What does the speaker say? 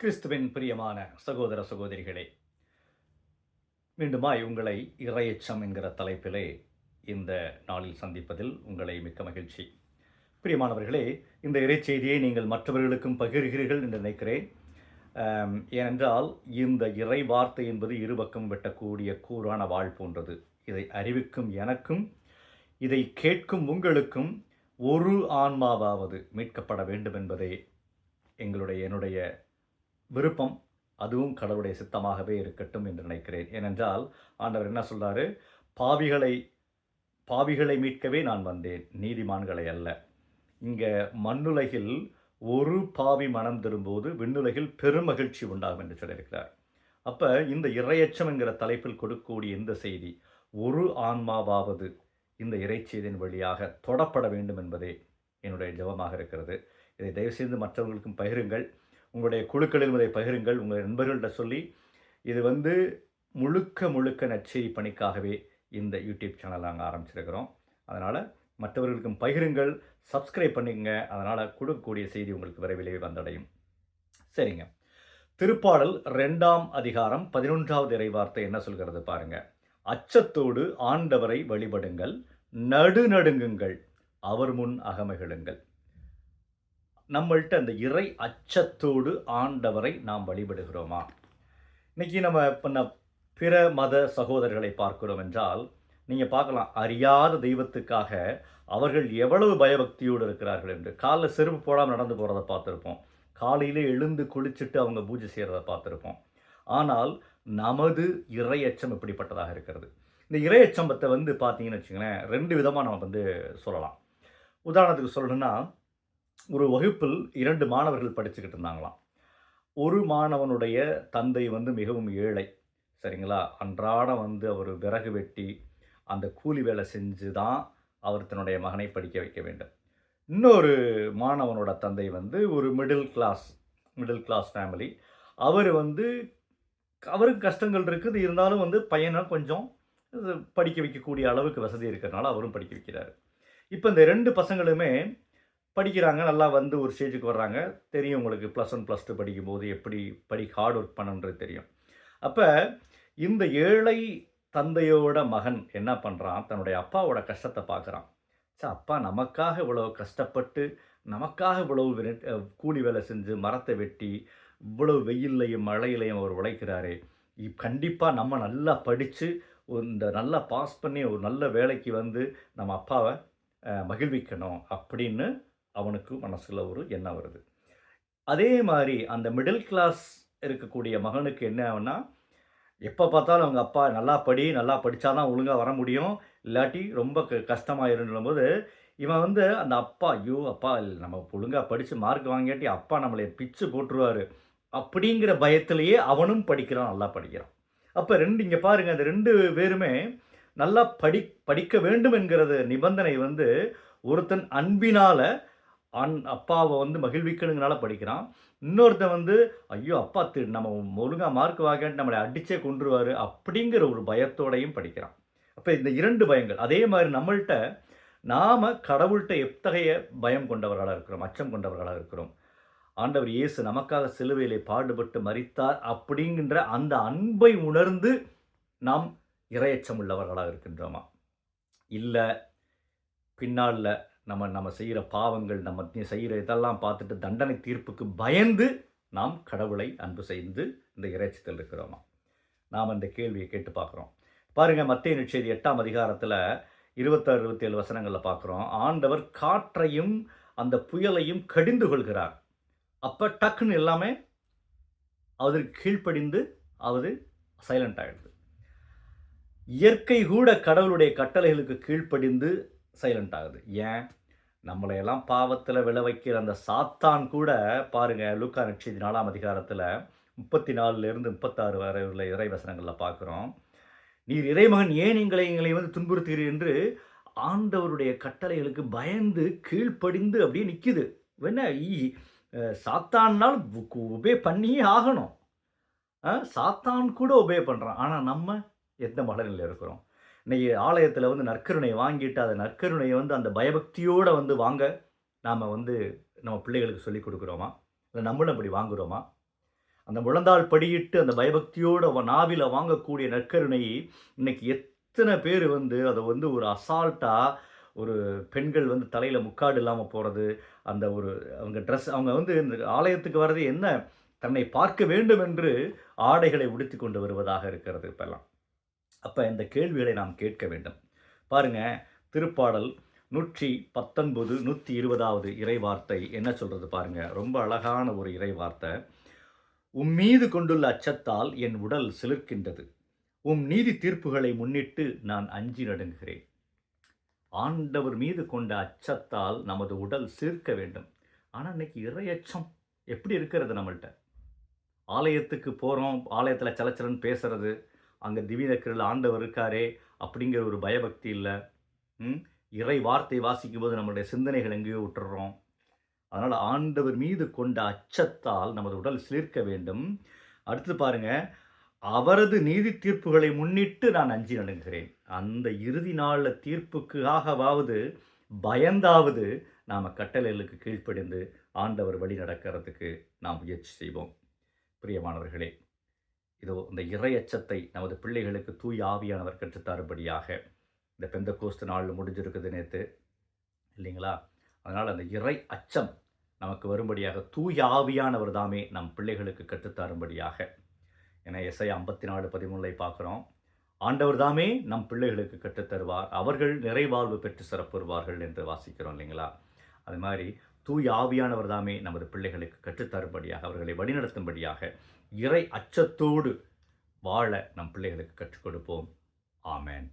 கிறிஸ்துவின் பிரியமான சகோதர சகோதரிகளே மீண்டுமாய் உங்களை இறையச்சம் என்கிற தலைப்பிலே இந்த நாளில் சந்திப்பதில் உங்களை மிக்க மகிழ்ச்சி. பிரியமானவர்களே இந்த இறைச்செய்தியை நீங்கள் மற்றவர்களுக்கும் பகிர்கிறீர்கள் என்று நினைக்கிறேன். ஏனென்றால் இந்த இறை வார்த்தை என்பது இருபக்கம் வெட்டக்கூடிய கூறான வாழ் போன்றது. இதை அறிவிக்கும் எனக்கும் இதை கேட்கும் உங்களுக்கும் ஒரு ஆன்மாவாவது மீட்கப்பட வேண்டும் என்பதே எங்களுடைய என்னுடைய விருப்பம் அதுவும் கடவுளுடைய சித்தமாகவே இருக்கட்டும் என்று நினைக்கிறேன். ஏனென்றால் ஆண்டவர் என்ன சொல்றாரு? பாவிகளை பாவிகளை மீட்கவே நான் வந்தேன் நீதிமான்களை அல்ல. இங்கே மண்ணுலகில் ஒரு பாவி மனம் திரும்போது விண்ணுலகில் பெருமகிழ்ச்சி உண்டாகும் என்று சொல்லியிருக்கிறார். அப்போ இந்த இறையச்சம் என்கிற தலைப்பில் கொடுக்கக்கூடிய இந்த செய்தி ஒரு ஆன்மாவாவது இந்த இறைச்செய்தியின் வழியாக தொடப்பட வேண்டும் என்பதே என்னுடைய ஜெபமாக இருக்கிறது. இதை தயவுசெய்து மற்றவர்களுக்கும் பகிருங்கள். உங்களுடைய குழுக்களில் இதை பகிருங்கள் உங்கள் நண்பர்கள்ட்ட சொல்லி இது வந்து முழுக்க முழுக்க நற்செய்தி பணிக்காகவே இந்த யூடியூப் சேனல் நாங்கள் ஆரம்பிச்சிருக்கிறோம். அதனால் மற்றவர்களுக்கும் பகிருங்கள் சப்ஸ்கிரைப் பண்ணிக்கங்க. அதனால் கொடுக்கக்கூடிய செய்தி உங்களுக்கு விரைவிலேயே வந்தடையும். சரிங்க. திருப்பாடல் ரெண்டாம் அதிகாரம் பதினொன்றாவது இறைவார்த்தை என்ன சொல்கிறது பாருங்க. அச்சத்தோடு ஆண்டவரை வழிபடுங்கள் நடுநடுங்குங்கள் அவர் முன் அகமகிழுங்கள். நம்மள்கிட்ட அந்த இறை அச்சத்தோடு ஆண்டவரை நாம் வழிபடுகிறோமா? இன்றைக்கி நம்ம பண்ண பிற மத சகோதரர்களை பார்க்கிறோம் என்றால் நீங்கள் பார்க்கலாம் அறியாத தெய்வத்துக்காக அவர்கள் எவ்வளவு பயபக்தியோடு இருக்கிறார்கள் என்று. காலில் செருப்பு போடாமல் நடந்து போகிறத பார்த்துருப்போம். காலையிலே எழுந்து குளிச்சுட்டு அவங்க பூஜை செய்கிறத பார்த்துருப்போம். ஆனால் நமது இறையச்சம் இப்படிப்பட்டதாக இருக்கிறது. இந்த இறையச்சம்பத்தை வந்து பார்த்தீங்கன்னு வச்சுங்களேன் ரெண்டு விதமாக நம்ம வந்து சொல்லலாம். உதாரணத்துக்கு சொல்லணும்னா ஒரு வகுப்பில் இரண்டு மாணவர்கள் படிச்சுக்கிட்டு இருந்தாங்களாம் ஒரு மாணவனுடைய தந்தை வந்து மிகவும் ஏழை சரிங்களா? அன்றாடம் வந்து அவர் விறகு வெட்டி அந்த கூலி வேலை செஞ்சு தான் அவர் தன்னுடைய மகனை படிக்க வைக்க வேண்டும். இன்னொரு மாணவனோட தந்தை வந்து ஒரு middle class middle class family அவர் வந்து அவருக்கு கஷ்டங்கள் இருக்குது இருந்தாலும் வந்து பையனை கொஞ்சம் இது படிக்க வைக்கக்கூடிய அளவுக்கு வசதி இருக்கிறனால அவரும் படிக்க வைக்கிறார். இப்போ இந்த ரெண்டு பசங்களுமே படிக்கிறாங்க நல்லா வந்து ஒரு ஸ்டேஜுக்கு வர்றாங்க. தெரியும் உங்களுக்கு ப்ளஸ் ஒன் ப்ளஸ் டூ படிக்கும்போது எப்படி படி ஹார்ட் ஒர்க் பண்ணுன்றது தெரியும். அப்போ இந்த ஏழை தந்தையோட மகன் என்ன பண்ணுறான் தன்னுடைய அப்பாவோட கஷ்டத்தை பார்க்குறான். சார் அப்பா நமக்காக இவ்வளோ கஷ்டப்பட்டு நமக்காக இவ்வளவு கூலி வேலை செஞ்சு மரத்தை வெட்டி இவ்வளவு வெயில்லையும் மழையிலையும் அவர் உழைக்கிறாரே. கண்டிப்பாக நம்ம நல்லா படித்து இந்த நல்லா பாஸ் பண்ணி ஒரு நல்ல வேலைக்கு வந்து நம்ம அப்பாவை மகிழ்விக்கணும் அப்படின்னு அவனுக்கு மனசில் ஒரு எண்ணம் வருது. அதே மாதிரி அந்த மிடில் கிளாஸ் இருக்கக்கூடிய மகனுக்கு என்ன ஆகுனா எப்போ பார்த்தாலும் அவங்க அப்பா நல்லா படி நல்லா படித்தாதான் ஒழுங்காக வர முடியும். இல்லாட்டி ரொம்ப க கஷ்டமாயிருந்தும் போது இவன் வந்து அந்த அப்பா ஐயோ அப்பா நம்ம ஒழுங்காக படித்து மார்க் வாங்கியாட்டி அப்பா நம்மளை பிச்சு போட்டுருவார். அப்படிங்கிற பயத்திலேயே அவனும் படிக்கிறான் நல்லா படிக்கிறான். அப்போ ரெண்டு இங்கே பாருங்கள் அந்த ரெண்டு பேருமே நல்லா படி படிக்க வேண்டும் என்கிறது நிபந்தனை வந்து ஒருத்தன் அன்பினால் அன் அப்பாவை வந்து மகிழ்விக்கணுங்கனால படிக்கிறான். இன்னொருத்தன் வந்து ஐயோ அப்பா திரு நம்ம ஒழுங்கா மார்க் வாங்கன்ட்டு நம்மளை அடித்தே கொண்டுருவார் அப்படிங்கிற ஒரு பயத்தோடையும் படிக்கிறான். அப்போ இந்த இரண்டு பயங்கள் அதே மாதிரி நம்மள்கிட்ட நாம் கடவுள்கிட்ட எத்தகைய பயம் கொண்டவர்களாக இருக்கிறோம் அச்சம் கொண்டவர்களாக இருக்கிறோம்? ஆண்டவர் இயேசு நமக்காக சிலுவையிலே பாடுபட்டு மறித்தார் அப்படிங்கின்ற அந்த அன்பை உணர்ந்து நாம் இரையச்சம் உள்ளவர்களாக இருக்கின்றோமா? இல்லை பின்னால் நம்ம நம்ம செய்கிற பாவங்கள் நம்ம செய்கிற இதெல்லாம் பார்த்துட்டு தண்டனை தீர்ப்புக்கு பயந்து நாம் கடவுளை அன்பு செய்து இந்த இறைச்சத்தில் இருக்கிறோமா? நாம் இந்த கேள்வியை கேட்டு பார்க்குறோம். பாருங்கள் மத்திய நிச்சயதி எட்டாம் அதிகாரத்தில் இருபத்தாறு இருபத்தேழு வசனங்களில் பார்க்குறோம். ஆண்டவர் காற்றையும் அந்த புயலையும் கடிந்து கொள்கிறார். அப்போ டக்குன்னு எல்லாமே அவருக்கு கீழ்ப்படிந்து அது சைலண்ட் ஆகிடுது இயற்கை கூட கடவுளுடைய கட்டளைகளுக்கு கீழ்ப்படிந்து சைலண்ட் ஆகுது. ஏன்? நம்மளையெல்லாம் பாவத்தில் விளை வைக்கிற அந்த சாத்தான் கூட பாருங்கள் லூக்கா நட்சதி நாலாம் அதிகாரத்தில் முப்பத்தி நாலுலேருந்து முப்பத்தாறு வரை உள்ள இறைவசனங்களில் பார்க்குறோம் நீர் இறைமகன் ஏன் எங்களை எங்களை வந்து துன்புறுத்துகிறீர்? என்று ஆண்டவருடைய கட்டளைகளுக்கு பயந்து கீழ்ப்படிந்து அப்படியே நிற்கிது என்ன? ஈ- சாத்தான்னால் உபே பண்ணியே ஆகணும். சாத்தான் கூட உபே பண்ணுறான் ஆனால் நம்ம எந்த மலரில் இருக்கிறோம்? இன்னைக்கு ஆலயத்தில் வந்து நற்கருணை வாங்கிட்டு அந்த நற்கருணையை வந்து அந்த பயபக்தியோடு வந்து வாங்க நாம் வந்து நம்ம பிள்ளைகளுக்கு சொல்லிக் கொடுக்குறோமா? இல்லை நம்மளும் அப்படி வாங்குகிறோமா அந்த முழந்தாள் படியிட்டு அந்த பயபக்தியோடு அவன் நாவில வாங்கக்கூடிய நற்கருணையை இன்னைக்கு எத்தனை பேர் வந்து அதை வந்து ஒரு அசால்ட்டாக ஒரு பெண்கள் வந்து தலையில் முக்காடு இல்லாமல் போகிறது அந்த ஒரு அவங்க ட்ரெஸ் அவங்க வந்து இந்த ஆலயத்துக்கு வர்றது என்ன? தன்னை பார்க்க வேண்டும் என்று ஆடைகளை உடுத்தி கொண்டு வருவதாக இருக்கிறது இப்போல்லாம். அப்போ இந்த கேள்விகளை நாம் கேட்க வேண்டும். பாருங்க திருப்பாடல் நூற்றி பத்தொன்பது நூற்றி இருபதாவது இறைவார்த்தை என்ன சொல்கிறது பாருங்கள் ரொம்ப அழகான ஒரு இறைவார்த்தை. உம் மீது கொண்டுள்ள அச்சத்தால் என் உடல் சிலிர்க்கின்றது. உம் நீதி தீர்ப்புகளை முன்னிட்டு நான் அஞ்சி நடுங்குகிறேன். ஆண்டவர் மீது கொண்ட அச்சத்தால் நமது உடல் சிலிர்க்க வேண்டும். ஆனால் இன்னைக்கு இறையச்சம் எப்படி இருக்கிறது நம்மள்கிட்ட ஆலயத்துக்கு போகிறோம் ஆலயத்தில் சலச்சலன்னு பேசுறது அங்கே திடீர்னு ஆண்டவர் இருக்காரே அப்படிங்கிற ஒரு பயபக்தி இல்லை. ம்? இறை வார்த்தை வாசிக்கும் போது நம்மளுடைய சிந்தனைகள் எங்கேயோ விட்டுறோம். அதனால் ஆண்டவர் மீது கொண்ட அச்சத்தால் நமது உடல் சிலிர்க்க வேண்டும். அடுத்து பாருங்க அவரது நீதி தீர்ப்புகளை முன்னிட்டு நான் அஞ்சி நடுங்குகிறேன். அந்த இறுதி நாளில் தீர்ப்புக்காகவாவது பயந்தாவது நாம் கட்டளைகளுக்கு கீழ்ப்படிந்து ஆண்டவர் வழி நடக்கிறதுக்கு நாம் முயற்சி செய்வோம். பிரியமானவர்களே இதோ இந்த இறையச்சத்தை நமது பிள்ளைகளுக்கு தூய் ஆவியானவர் கற்றுத்தரும்படியாக இந்த பெந்த கோஸ்து நாள் முடிஞ்சிருக்குது நேற்று இல்லைங்களா? அதனால் அந்த இறை அச்சம் நமக்கு வரும்படியாக தூய் ஆவியானவர் தாமே நம் பிள்ளைகளுக்கு கற்றுத்தாரும்படியாக. என எஸ்ஐ ஐம்பத்தி நாலு பதிமூணை பார்க்குறோம். ஆண்டவர் தாமே நம் பிள்ளைகளுக்கு கற்றுத்தருவார். அவர்கள் நிறைவாழ்வு பெற்று சிறப்புறுவார்கள் என்று வாசிக்கிறோம் இல்லைங்களா? அது மாதிரி தூய் ஆவியானவர் தாமே நமது பிள்ளைகளுக்கு கற்றுத்தரும்படியாக அவர்களை வழிநடத்தும்படியாக இறை அச்சத்தோடு வாழ நம் பிள்ளைகளுக்கு கற்றுக் கொடுப்போம். ஆமேன்.